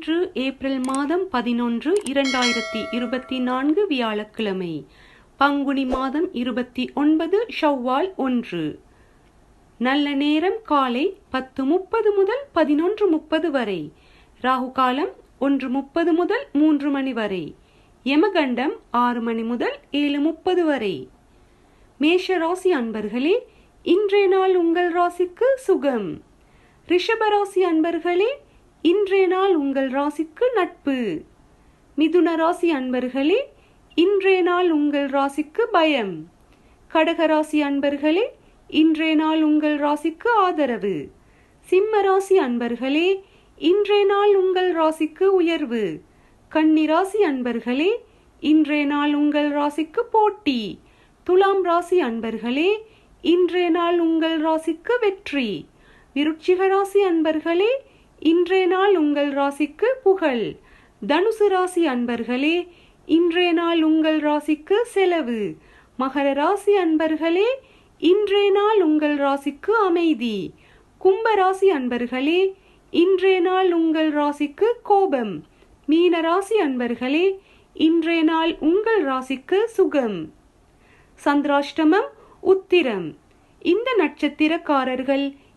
இன்று ஏப்ரல் மாதம் பதினொன்று இரண்டாயிரத்தி இருபத்தி நான்கு வியாழக்கிழமை. பங்குனி மாதம் இருபத்தி ஒன்பது ஷவ்வால் ஒன்று. நல்ல நேரம் காலை பத்து முப்பது முதல் பதினொன்று முப்பது வரை. ராகு காலம் ஒன்று முப்பது முதல் மூன்று மணி வரை. யமகண்டம் ஆறு மணி முதல் ஏழு முப்பது வரை. மேஷ ராசி அன்பர்களே இன்றைய நாள் உங்கள் ராசிக்கு சுகம். ரிஷப ராசி அன்பர்களே இன்றைய உங்கள் ராசிக்கு நட்பு. மிதுன ராசி அன்பர்களே இன்றைய நாள் உங்கள் ராசிக்கு பயம். கடக ராசி அன்பர்களே இன்றைய நாள் உங்கள் ராசிக்கு ஆதரவு. சிம்ம ராசி அன்பர்களே இன்றைய நாள் உங்கள் ராசிக்கு உயர்வு. கன்னி ராசி அன்பர்களே இன்றைய நாள் உங்கள் ராசிக்கு போட்டி. துலாம் ராசி அன்பர்களே இன்றைய நாள் உங்கள் ராசிக்கு வெற்றி. விருட்சிக ராசி அன்பர்களே இன்றைய நாள் உங்கள் ராசிக்கு புகழ். தனுசு ராசி அன்பர்களே இன்றைய நாள் உங்கள் ராசிக்கு செலவு. மகர ராசி அன்பர்களே இன்றைய நாள் உங்கள் ராசிக்கு அமைதி. கும்ப ராசி அன்பர்களே இன்றைய நாள் உங்கள் ராசிக்கு கோபம். மீன ராசி அன்பர்களே இன்றைய நாள் உங்கள் ராசிக்கு சுகம். சந்திராஷ்டமம் உத்திரம். இந்த நட்சத்திரக்காரர்கள்